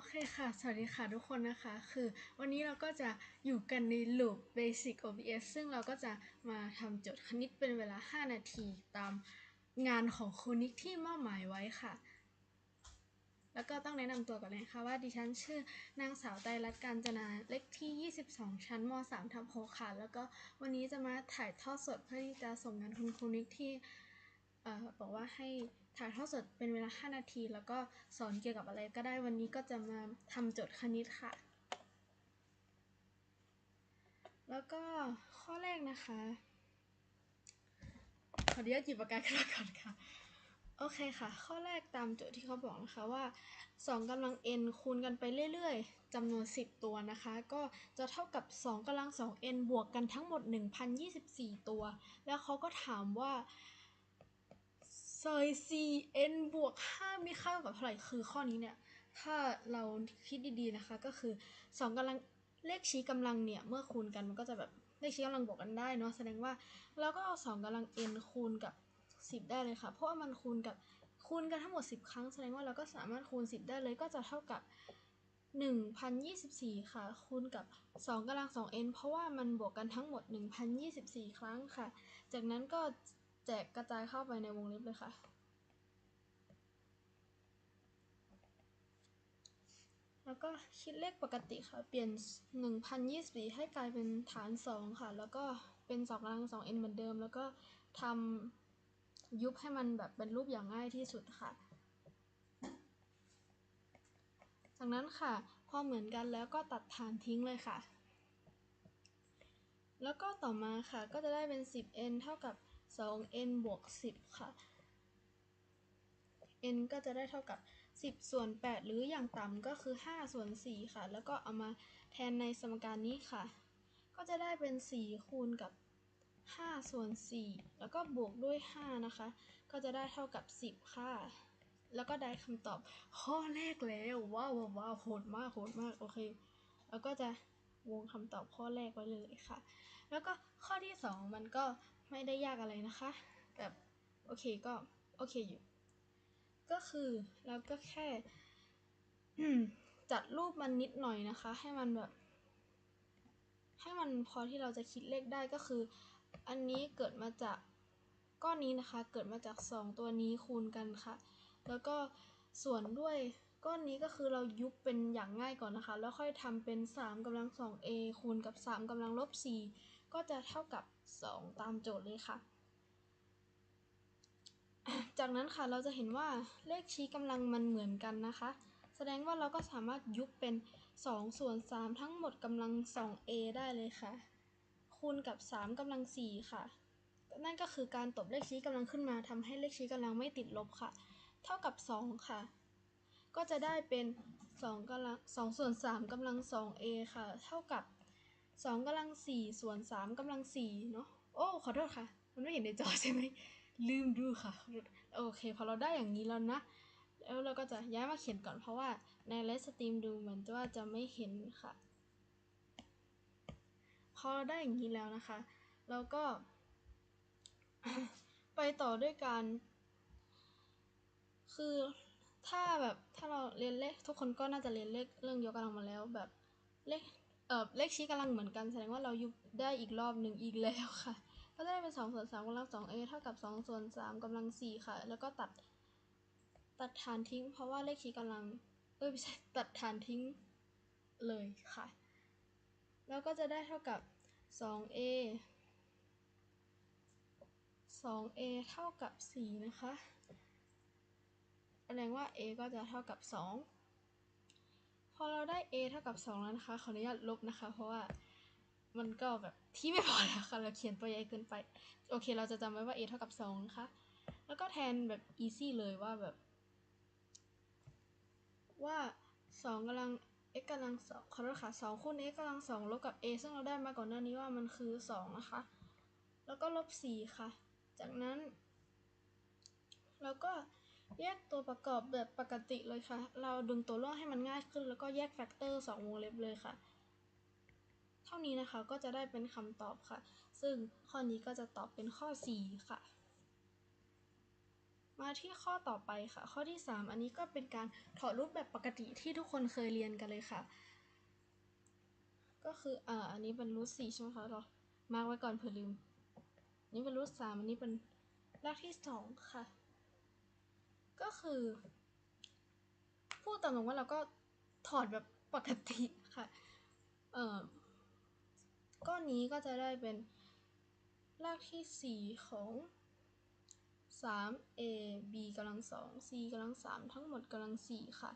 อเคค่ะ สวัสดีค่ะทุกคนนะคะ คือวันนี้เราก็จะอยู่กันใน loop basic OBS ซึ่งเราก็จะมาทำโจทย์คณิตเป็นเวลา 5 นาทีตามงานของครูนิกที่มอบหมายไว้ค่ะ แล้วก็ต้องแนะนำตัวก่อนเลยนะคะว่าดิฉันชื่อนางสาวไตรรัตน์การจนาเลขที่ 22 ชั้นม 3 ทับ6ค่ะ แล้วก็วันนี้จะมาถ่ายทอดสดเพื่อที่จะส่งงานคุณครูนิกที่เอ่อบอกว่าให้ ถ่ายทอดสดเป็นเวลา 5 นาที แล้วก็สอนเกี่ยวกับอะไรก็ได้วันนี้ก็จะมาทำโจทย์คณิตค่ะ แล้วก็ข้อแรกนะคะ ขออนุญาตหยิบปากกาขึ้นมาก่อนค่ะ โอเคค่ะ ข้อแรกตามโจทย์ที่เขาบอกนะคะว่า 2กำลัง n คูณกันไปเรื่อยๆจำนวน 10 ตัวนะคะ ก็จะเท่ากับ 2กำลัง 2n บวกกันทั้งหมด 1,024 ตัว แล้วเขาก็ถามว่า ซอย cn บวก 5 มีค่าเท่ากับเท่าไหร่ คือข้อนี้เนี่ย ถ้าเราคิดดีๆนะคะ ก็คือ 2กำลังเลขชี้กำลังเนี่ย เมื่อคูณกันมันก็จะแบบเลขชี้กำลังบวกกันได้เนาะ แสดงว่าเราก็เอา2กำลัง n คูณกับ 10 ได้เลยค่ะ เพราะว่ามันคูณกับคูณกันทั้งหมด 10 ครั้ง แสดงว่าเราก็สามารถคูณ 10 ได้เลย ก็จะเท่ากับ1,024 ค่ะ คูณกับ2กำลัง 2n เพราะว่ามันบวกกันทั้งหมด 1,024 ครั้งค่ะ จากนั้นก็ จกกระจายเข้าไปในวงเล็บเลยค่ะ แล้วก็คิดเลขปกติค่ะ เปลี่ยน 1,024 ให้กลายเป็นฐาน 2 ค่ะ แล้วก็เป็น2กำลัง 2n เหมือนเดิม แล้วก็ทำยุบให้มันแบบเป็นรูปอย่างง่ายที่สุดค่ะ จากนั้นค่ะ พอเหมือนกันแล้วก็ตัดฐานทิ้งเลยค่ะ แล้วก็ต่อมาค่ะก็จะได้เป็น 10n เท่ากับ 2n บวก 10 ค่ะ n ก็จะได้เท่ากับ 10 ส่วน 8 หรืออย่างต่ำก็คือ 5 ส่วน 4 ค่ะ แล้วก็เอามาแทนในสมการนี้ค่ะ ก็จะได้เป็น 4 คูณกับ 5 ส่วน 4 แล้วก็บวกด้วย 5 นะคะ ก็จะได้เท่ากับ 10 ค่ะ แล้วก็ได้คำตอบข้อแรกแล้วว้าวว้าวโหดมากโหดมากโอเค แล้วก็จะวงคำตอบข้อแรกไว้เลยค่ะ แล้วก็ข้อที่ 2 มันก็ ไม่ได้ยากอะไรนะคะ แบบโอเคก็โอเคอยู่ ก็คือเราก็แค่จัดรูปมันนิดหน่อยนะคะ ให้มันแบบ ให้มันพอที่เราจะคิดเลขได้ก็คือ อันนี้เกิดมาจากก้อนนี้นะคะ เกิดมาจาก 2 ตัวนี้คูณกันค่ะ แล้วก็ส่วนด้วยก้อนนี้ก็คือเรายุบเป็นอย่างง่ายก่อนนะคะ แล้วค่อยทำเป็น3กำลัง 2a คูณกับ3กำลังลบ4 ก็จะเท่ากับ 2 ตามโจทย์เลยค่ะ จากนั้นค่ะเราจะเห็นว่าเลขชี้กำลังมันเหมือนกันนะคะ แสดงว่าเราก็สามารถยุบเป็น 2 ส่วน 3 ทั้งหมดกำลัง 2a ได้เลยค่ะ คูณกับ 3กำลัง 4 ค่ะ นั่นก็คือการตบเลขชี้กำลังขึ้นมาทำให้เลขชี้กำลังไม่ติดลบค่ะ เท่ากับ 2 ค่ะก็จะได้เป็น2กำลัง2ส่วน3กำลัง 2a ค่ะ เท่ากับ 2กำลัง4ส่วน3กำลัง4เนาะโอ้ ขอโทษค่ะ มันไม่เห็นในจอใช่ไหมลืมดูค่ะ โอเค พอเราได้อย่างนี้แล้วนะ แล้วเราก็จะย้ายมาเขียนก่อนเพราะว่าในไลสตรีมดูเหมือนว่าจะไม่เห็นค่ะ พอเราได้อย่างนี้แล้วนะคะ เราก็ไปต่อด้วยการ คือถ้าแบบถ้าเราเรียนเลขทุกคนก็น่าจะเรียนเลขเรื่องยกกำลังมาแล้วแบบเลข เออเลขชี้กำลังเหมือนกันแสดงว่าเรายุบได้อีกรอบหนึ่งอีกแล้วค่ะ ก็จะได้เป็น2ส่วน3กำลัง 2a เท่ากับ2ส่วน3กำลัง4ค่ะ แล้วก็ตัด ตัดฐานทิ้ง เพราะว่าเลขชี้กำลัง เอ้ยไม่ใช่ตัดฐานทิ้งเลยค่ะ แล้วก็จะได้เท่ากับ 2a 2a เท่ากับ 4 นะคะ แสดงว่า a ก็จะเท่ากับ 2 อเราได้ a เท่ากับ2แล้วนะคะขออนุญาตลบนะคะ เพราะว่ามันก็แบบที่ไม่พอแล้วค่ะเราเขียนตัวใหญ่เกินไป โอเค เราจะจำไว้ว่า a เท่ากับ2นะคะ แล้วก็แทนแบบ easy เลยว่าแบบ ว่า2กำลัง x กำลัง2ขอโทษค่ะ2คูณ x กำลัง2ลบกับ a ซึ่งเราได้มาก่อนหน้านี้ว่ามันคือ2นะคะ แล้วก็ลบ4ค่ะ จากนั้นเราก็ แยกตัวประกอบแบบปกติเลยค่ะ เราดึงตัวร่วงให้มันง่ายขึ้น แล้วก็แยกแฟกเตอร์2วงเล็บเลยค่ะ เท่านี้นะคะก็จะได้เป็นคำตอบค่ะ ซึ่งข้อนี้ก็จะตอบเป็นข้อ 4 ค่ะ มาที่ข้อต่อไปค่ะ ข้อที่ 3 อันนี้ก็เป็นการถอดรูปแบบปกติที่ทุกคนเคยเรียนกันเลยค่ะ ก็คืออ่าอันนี้เป็นรูทสี่ใช่ไหมคะเรามาร์กไว้ก่อนเผื่อลืมนนี้เป็นรูทสามอันนี้เป็นรากที่สองค่ะ ก็คือ พูดตามตรงว่าเราก็ถอดแบบปกติค่ะ เอ่อก้อนนี้ก็จะได้เป็นรากที่ 4 ของ 3 a b กำลัง 2 c กำลัง 3 ทั้งหมดกำลัง 4 ค่ะ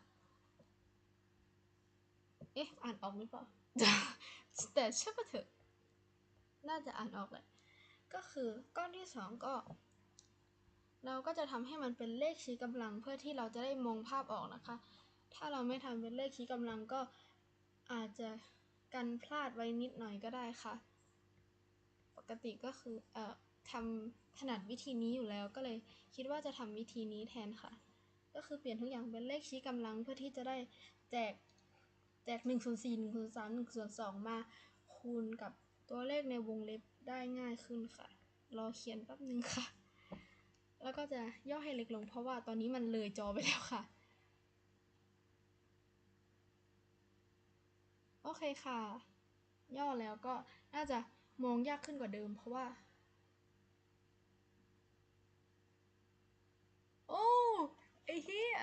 เอ๊ะ อ่านออกหรือเปล่า แต่ใช่ปะเถอะ น่าจะอ่านออกแหละ ก็คือก้อนที่ 2 ก็ เราก็จะทำให้มันเป็นเลขชี้กำลัง เพื่อที่เราจะได้มองภาพออกนะคะ ถ้าเราไม่ทำเป็นเลขชี้กำลังก็อาจจะกันพลาดไว้นิดหน่อยก็ได้ค่ะ ปกติก็คือเอ่อทำถนัดวิธีนี้อยู่แล้วก็เลยคิดว่าจะทำวิธีนี้แทนค่ะ ก็คือเปลี่ยนทุกอย่างเป็นเลขชี้กำลังเพื่อที่จะได้แจกแจก1ส่วน4 1ส่วน3 1ส่วน2มาคูณกับตัวเลขในวงเล็บได้ง่ายขึ้นค่ะ รอเขียนแป๊บนึงค่ะ แล้วก็จะย่อให้เล็กลงเพราะว่าตอนนี้มันเลยจอไปแล้วค่ะ โอเคค่ะ ย่อแล้วก็น่าจะมองยากขึ้นกว่าเดิม เพราะว่า โอ้ไอ้เหี้ย